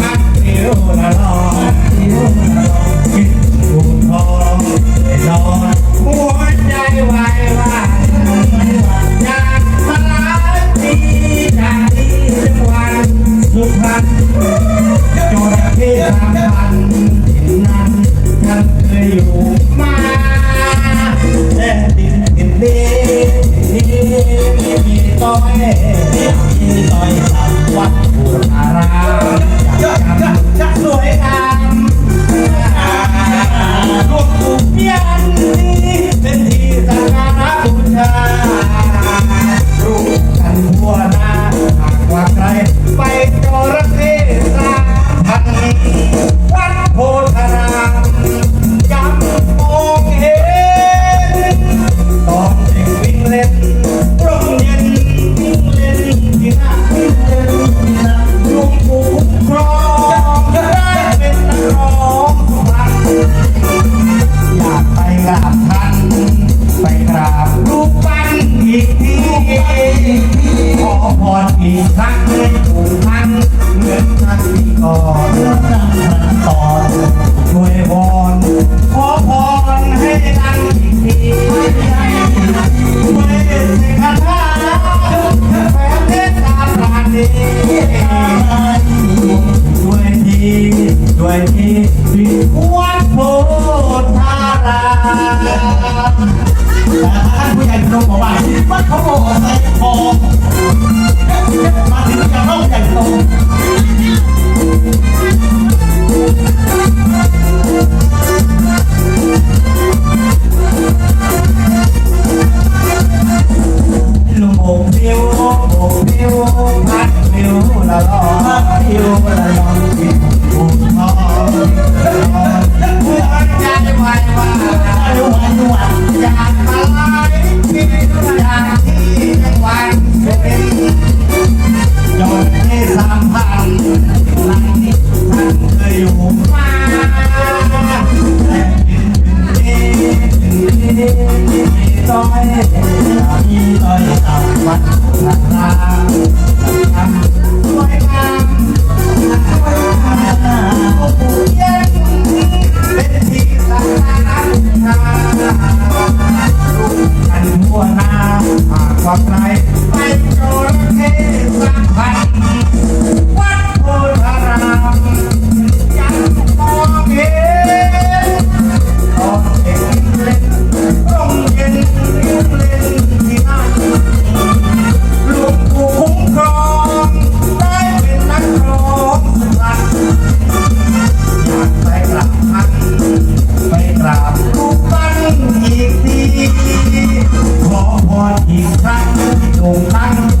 พักเที่ยวละลอนเที่นคิดถูทองไปนอนหัวใจวาวายอยากมาลทีจากที่จังวัดสุพรรณจนที่ทำพันถิ่นนั้นฉันเคยอยู่มาแต่ดินดินนี้ไม่มีต้อย ด้วยที่ด้วันนี้วัดโพธาราม Bye. I don't